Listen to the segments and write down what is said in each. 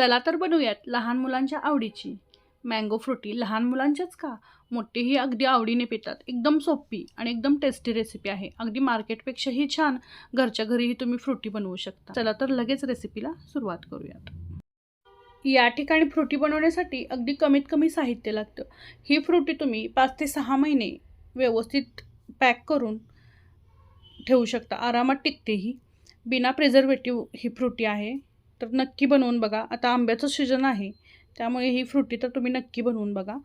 चला तर बनवूयात लहान मुलांच्या आवडीची. मँगो फ्रुटी लहान मुलांच्याच का? मोठेही अगदी आवडीने पितात. एकदम सोपी आणि एकदम टेस्टी रेसिपी आहे. अगदी मार्केटपेक्षाही छान. घरच्या घरीही तुम्ही फ्रुटी बनवू शकता. चला तर लगेच रेसिपीला सुरुवात करूयात. या ठिकाणी फ्रुटी बनवण्यासाठी अगदी कमीत कमी साहित्य लागतं. ही फ्रुटी तुम्ही पाच ते सहा महिने व्यवस्थित पॅक करून ठेवू शकता. आरामात टिकते ही बिना प्रिझर्वेटिव्ह ही फ्रुटी आहे. तर नक्की बनवून बघा. आता आंब्याचं सीजन आहे त्यामुळे ही फ्रुटी तर तुम्ही नक्की बनवून बघा.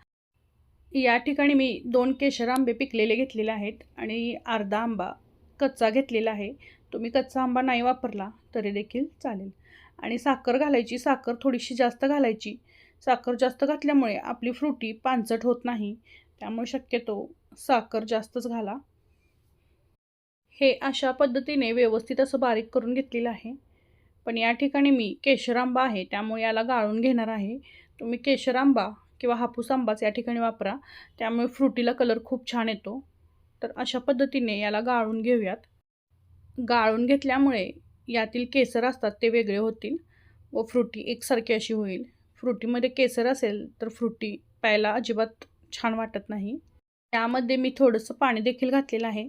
या ठिकाणी मी दोन केशर आंबे पिकलेले घेतलेले आहेत आणि अर्धा आंबा कच्चा घेतलेला आहे. तुम्ही कच्चा आंबा नाही वापरला तरी देखील चालेल. आणि साखर घालायची साखर थोडीशी जास्त घालायची. साखर जास्त घातल्यामुळे आपली फ्रुटी पांचट होत नाही. त्यामुळे शक्यतो साखर जास्तच घाला. हे अशा पद्धतीने व्यवस्थित असं बारीक करून घेतलेलं आहे. पण या ठिकाणी मी केशर आंबा आहे त्यामुळे याला गाळून घेणार आहे. तुम्ही केशर आंबा किंवा हापूस आंबाच या ठिकाणी वापरा. त्यामुळे फ्रुटीला कलर खूप छान येतो. तर अशा पद्धतीने याला गाळून घेऊयात. गाळून घेतल्यामुळे यातील केसर असतात ते वेगळे होतील व फ्रुटी एकसारखी अशी होईल. फ्रुटीमध्ये केसर असेल तर फ्रुटी प्यायला अजिबात छान वाटत नाही. यामध्ये मी थोडंसं पाणी देखील घातलेलं आहे.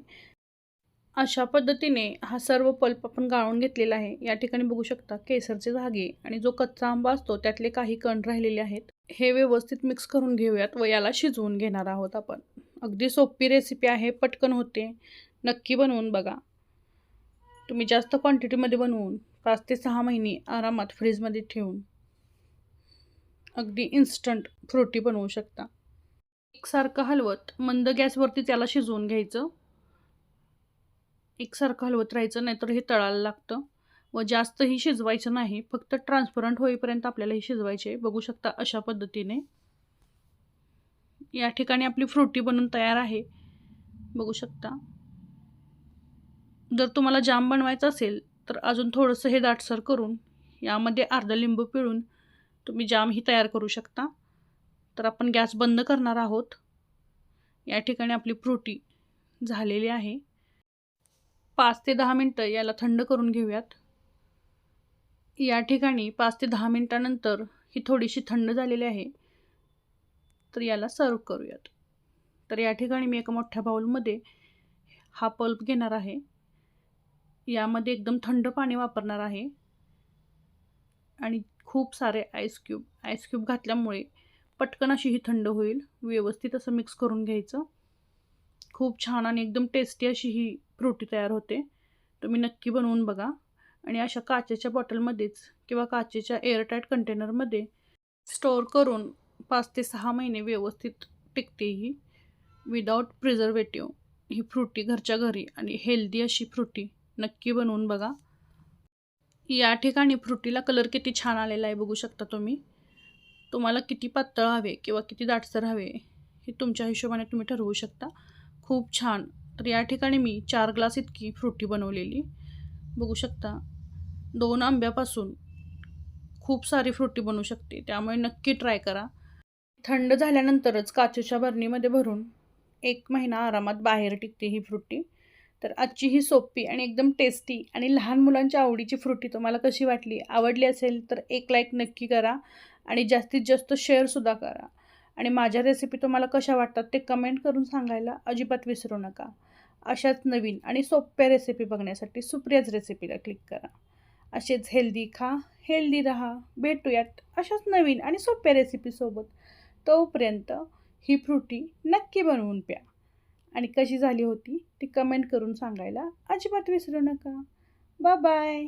अशा पद्धतीने हा सर्व पल्प आपण गाळून घेतलेला आहे. या ठिकाणी बघू शकता केसरचे धागे आणि जो कच्चा आंबा असतो त्यातले काही कण राहिलेले आहेत. हे व्यवस्थित मिक्स करून घेऊयात व याला शिजवून घेणार आहोत आपण. अगदी सोपी रेसिपी आहे पटकन होते. नक्की बनवून बघा. तुम्ही जास्त क्वांटिटीमध्ये बनवून पाच ते सहा महिने आरामात फ्रीजमध्ये ठेवून अगदी इन्स्टंट फ्रुटी बनवू शकता. एकसारखं हलवत मंद गॅसवरती त्याला शिजवून घ्यायचं. एकसारखं हलवत राहायचं नाहीतर हे तळायला लागतं. व जास्तही शिजवायचं नाही फक्त ट्रान्सपरंट होईपर्यंत आपल्याला हे शिजवायचे. बघू शकता अशा पद्धतीने. या ठिकाणी आपली फ्रुटी बनून तयार आहे. बघू शकता. जर तुम्हाला जाम बनवायचं असेल तर अजून थोडंसं हे दाटसर करून यामध्ये अर्धा लिंबू पिळून तुम्ही जामही तयार करू शकता. तर आपण गॅस बंद करणार आहोत. या ठिकाणी आपली फ्रुटी झालेली आहे. पाच ते दहा मिनटं याला थंड करून घेऊयात. या ठिकाणी पाच ते दहा मिनटानंतर ही थोडीशी थंड झालेली आहे. तर याला सर्व करूयात. तर या ठिकाणी मी एका मोठ्या बाऊलमध्ये हा पल्प घेणार आहे. यामध्ये एकदम थंड पाणी वापरणार आहे. आणि खूप सारे आईस क्यूब आईस क्यूब घातल्यामुळे पटकन अशी ही थंड होईल. व्यवस्थित असं मिक्स करून घ्यायचं. खूप छान आणि एकदम टेस्टी अशी ही फ्रुटी तयार होते. तुम्ही नक्की बनवून बघा. आणि अशा काचेच्या बॉटलमध्येच किंवा काचेच्या एअरटाईट कंटेनरमध्ये स्टोअर करून पाच ते सहा महिने व्यवस्थित टिकते ही. विदाऊट प्रिझर्वेटिव्ह ही फ्रुटी घरच्या घरी आणि हेल्दी अशी फ्रुटी नक्की बनवून बघा. या ठिकाणी फ्रुटीला कलर किती छान आलेला आहे बघू शकता तुम्ही. तुम्हाला किती पातळ हवे किंवा किती दाटसर हवे हे तुमच्या हिशोबाने तुम्ही ठरवू शकता. खूप छान. तर या ठिकाणी मी चार ग्लास इतकी फ्रुटी बनवलेली. बघू शकता दोन आंब्यापासून खूप सारी फ्रुटी बनवू शकते. त्यामुळे नक्की ट्राय करा. थंड झाल्यानंतरच काचेच्या बरणीमध्ये भरून एक महिना आरामात बाहेर टिकते ही फ्रुटी. तर आजची ही सोपी आणि एकदम टेस्टी आणि लहान मुलांच्या आवडीची फ्रुटी तुम्हाला कशी वाटली आवडली असेल तर एक लाईक नक्की करा आणि जास्तीत जास्त शेअरसुद्धा करा. आणि माझ्या रेसिपी तुम्हाला कशा वाटतात ते कमेंट करून सांगायला अजिबात विसरू नका. अशाच नवीन आणि सोप्या रेसिपी बघण्यासाठी सुप्रियाज रेसिपीला क्लिक करा. असेच हेल्दी खा हेल्दी राहा भेटूयात अशाच नवीन आणि सोप्या रेसिपीसोबत तोपर्यंत ही फ्रुटी नक्की बनवून प्या. आणि कशी झाली होती ती कमेंट करून सांगायला अजिबात विसरू नका. Bye bye